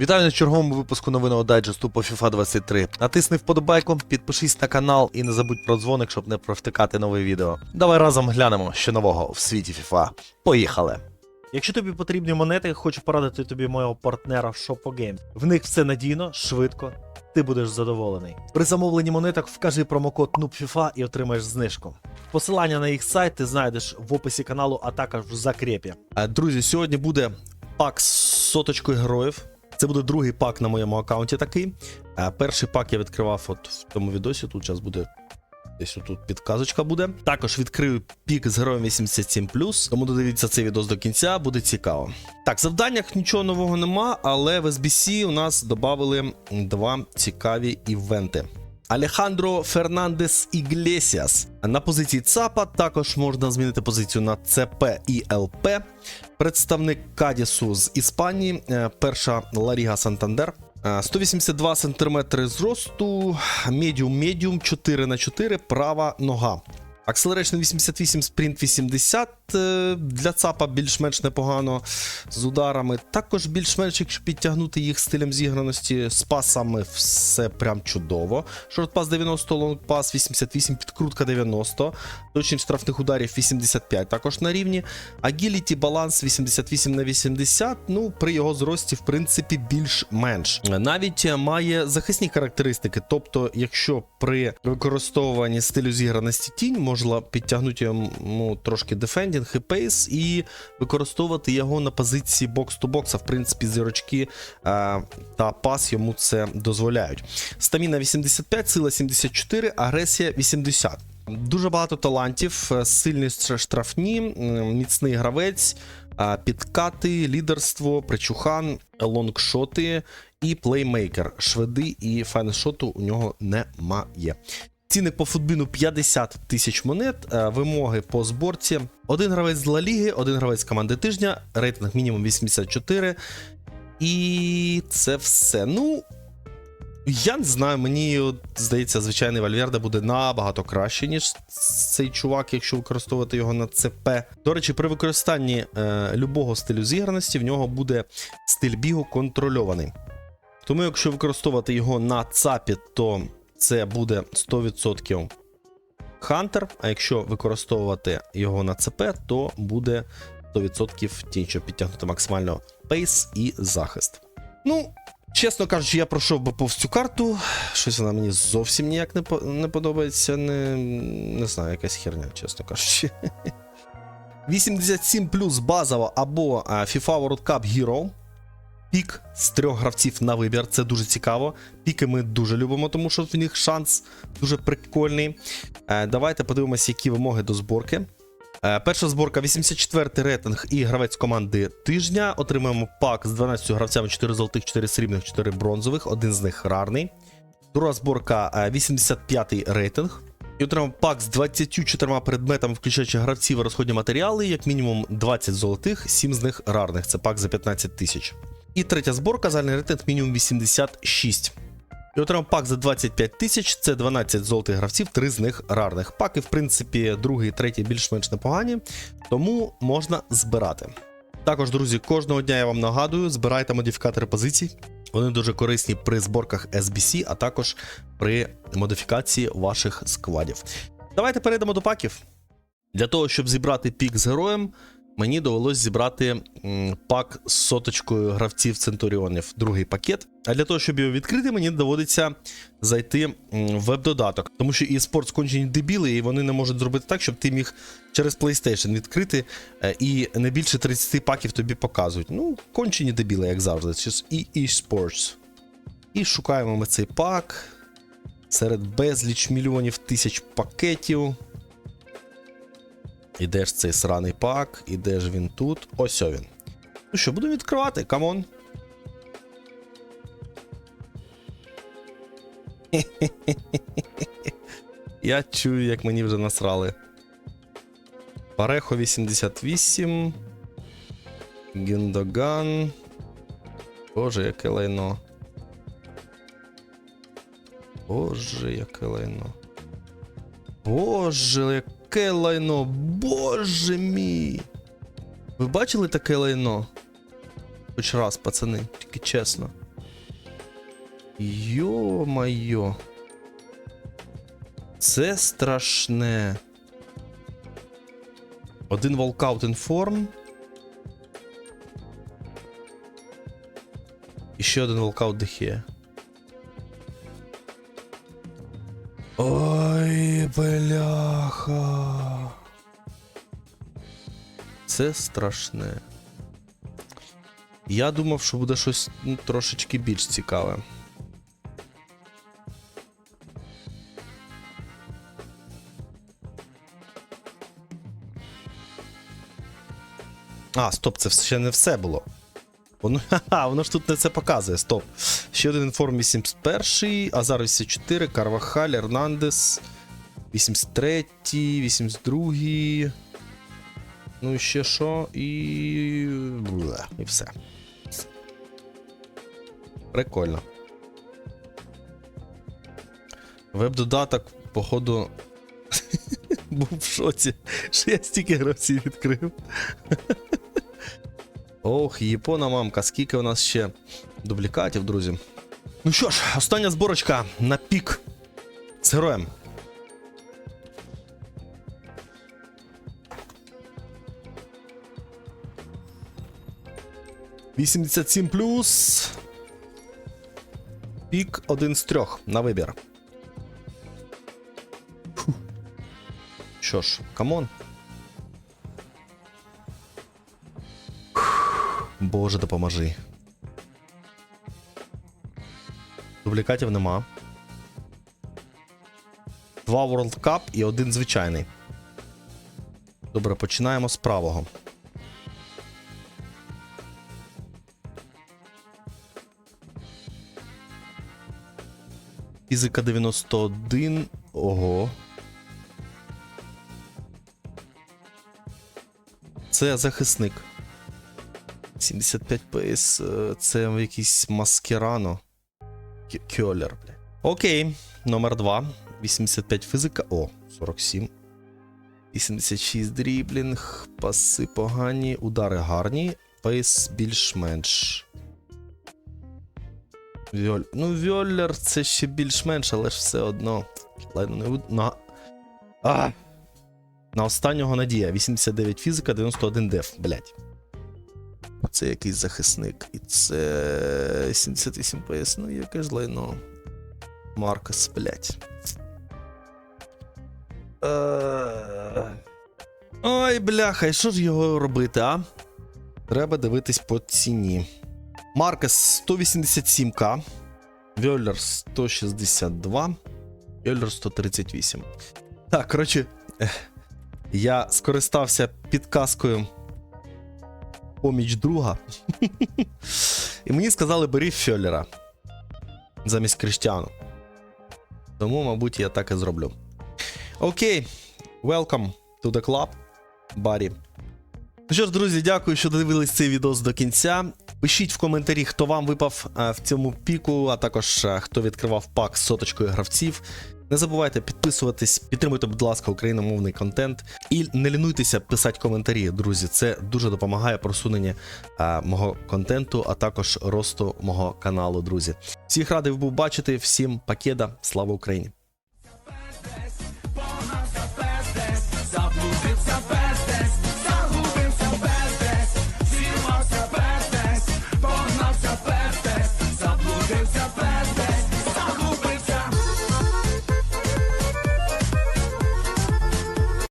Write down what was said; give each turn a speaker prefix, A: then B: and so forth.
A: Вітаю на черговому випуску новинного дайджесту по FIFA 23. Натисни вподобайку, підпишись на канал і не забудь про дзвоник, щоб не провтикати нове відео. Давай разом глянемо, що нового в світі FIFA. Поїхали!
B: Якщо тобі потрібні монети, хочу порадити тобі мого партнера в Shoppo Games. В них все надійно, швидко. Ти будеш задоволений. При замовленні монеток вкажи промокод NUBFIFA і отримаєш знижку. Посилання на їх сайт ти знайдеш в описі каналу, а також в закрепі.
A: Е, Друзі, сьогодні буде пак з соточкою героїв. Це буде другий пак на моєму аккаунті такий. Е, Перший пак я відкривав от в тому відосі. Тут зараз буде. Десь тут підказочка буде. Також відкрию пік з героєм 87 тому додивіться цей відос до кінця, буде цікаво. Так, в завданнях нічого нового нема, але в SBC у нас додали два цікаві івенти. Алехандро Фернандес Іглесіас на позиції ЦАПа також можна змінити позицію на ЦП і ЛП. Представник Кадісу з Іспанії, е, перша Ларіга Сантандер. Е, 182 см зросту, медіум-медіум 4 на 4 права нога. Acceleration 88, спринт 80 е, для ЦАПа більш-менш непогано з ударами. Також більш-менш, якщо підтягнути їх стилем зіграності, з пасами все прям чудово. Шортпас 90, лонгпас 88, підкрутка 90, точність штрафних ударів 85 також на рівні. Агіліті баланс 88 на 80, ну при його зрості, в принципі, більш-менш. Навіть має захисні характеристики. Тобто, якщо при використовуванні стилю зіграності тінь, можна підтягнути йому трошки дефендінг і пейс, і використовувати його на позиції бокс-то-бокса. В принципі, зірочки е, та пас йому це дозволяють. Стаміна 85, сила 74, агресія 80. Дуже багато талантів, е, сильні штрафні, міцний гравець, е, підкати, лідерство, причухан, лонгшоти і плеймейкер. Шведи і файншоту у нього немає. Цінник по футбіну 50 тисяч монет, е, вимоги по зборці. Один гравець з Ла Ліги, один гравець команди тижня, рейтинг мінімум 84. І це все. Ну, я не знаю, мені здається, звичайний Вальверде буде набагато краще, ніж цей чувак, якщо використовувати його на ЦП. До речі, при використанні е, любого стилю зіграності в нього буде стиль бігу контрольований. Тому, якщо використовувати його на ЦАПі, то це буде 100% Хантер, а якщо використовувати його на ЦП, то буде 100% тінь, щоб підтягнути максимально пейс і захист. Ну, чесно кажучи, я пройшов би повз цю карту. Щось вона мені зовсім ніяк не, по- не подобається. Не, не знаю, якась херня, чесно кажучи. 87 плюс базова або FIFA World Cup Hero. Пік з трьох гравців на вибір. Це дуже цікаво. Піки ми дуже любимо, тому що в них шанс дуже прикольний. Е, давайте подивимося, які вимоги до зборки. Е, перша зборка 84 рейтинг і гравець команди тижня. Отримуємо пак з 12 гравцями 4 золотих, 4 срібних, 4 бронзових, один з них рарний. Друга зборка е, 85 рейтинг. І отримав пак з 24 предметами, включаючи гравців і розходні матеріали, як мінімум 20 золотих, 7 з них рарних. Це пак за 15 тисяч. І третя зборка, загальний рейтинг мінімум 86. І отримав пак за 25 тисяч, це 12 золотих гравців, 3 з них рарних. Паки, в принципі, другий третій більш-менш непогані, тому можна збирати. Також, друзі, кожного дня я вам нагадую, збирайте модифікатори позицій. Вони дуже корисні при зборках SBC, а також при модифікації ваших складів. Давайте перейдемо до паків. Для того, щоб зібрати пік з героєм, мені довелось зібрати пак з соточкою гравців Центуріонів, другий пакет. А для того, щоб його відкрити, мені доводиться зайти в веб-додаток, тому що і спорт скончені дебіли, і вони не можуть зробити так, щоб ти міг через PlayStation відкрити е, і не більше 30 паків тобі показують. Ну, кончені дебіли, як завжди. Ж і eSports. І шукаємо ми цей пак серед безліч мільйонів тисяч пакетів. І де ж цей сраний пак, і де ж він тут? Ось він. Ну що, буду відкривати, камон. Я чую, як мені вже насрали. Парехо 88. Гіндоган. Боже, яке лайно. Боже, яке лайно. Боже, яке лайно. Боже мій. Ви бачили таке лайно? Хоч раз, пацани, тільки чесно. Йо-майо. Це страшне. Один волкаут інформ. І ще один волкаут дехе. Бляха. Це страшне. Я думав, що буде щось ну, трошечки більш цікаве. А, стоп, це ще не все було. Воно, ха-ха, воно ж тут не це показує. Стоп. Ще один інформ 81, Азар 84, Карвахаль, Ернандес, 83, 82. Ну і ще що, і. І все. Прикольно. Веб-додаток, походу, був в шоці, що я стільки гравців відкрив. Ох, Япона мамка, скільки у нас ще дублікатів, друзі. Ну що ж, остання зборочка на пік з героєм. Вісімдесят сім плюс. Пік один з трьох на вибір. Що ж, камон. Боже, допоможи. Дублікатів нема. Два World Cup і один звичайний. Добре, починаємо з правого. Фізика 91. Ого. Це захисник. 75 ПС, е, це якийсь маскерано. Кьолер, бля. Окей, номер 2. 85 фізика. О, 47. 86 дріблінг, паси погані, удари гарні, пейс більш-менш. Вьоль... Ну, Вьоллер це ще більш-менш, але ж все одно. Ладно, не на... А! На останнього надія. 89 фізика, 91 деф, блять. Це якийсь захисник. І це 78 ПС. Ну, яке ж лайно. Маркос, блять. Е. Ой, бляха, і що ж його робити, а? Треба дивитись по ціні. Маркес 187к. Вьоллер 162. Вьоллер 138. Так, коротше, я скористався підказкою поміч друга. І мені сказали, бери Фьоллера замість Кріштіану. Тому, мабуть, я так і зроблю. Окей, welcome to the club, Барі. Ну що ж, друзі, дякую, що додивились цей відос до кінця. Пишіть в коментарі, хто вам випав е, в цьому піку, а також е, хто відкривав пак з соточкою гравців. Не забувайте підписуватись, підтримуйте, будь ласка, україномовний контент. І не лінуйтеся писати коментарі, друзі. Це дуже допомагає просуненню е, мого контенту, а також росту мого каналу, друзі. Всіх радий був бачити, всім пакеда, слава Україні!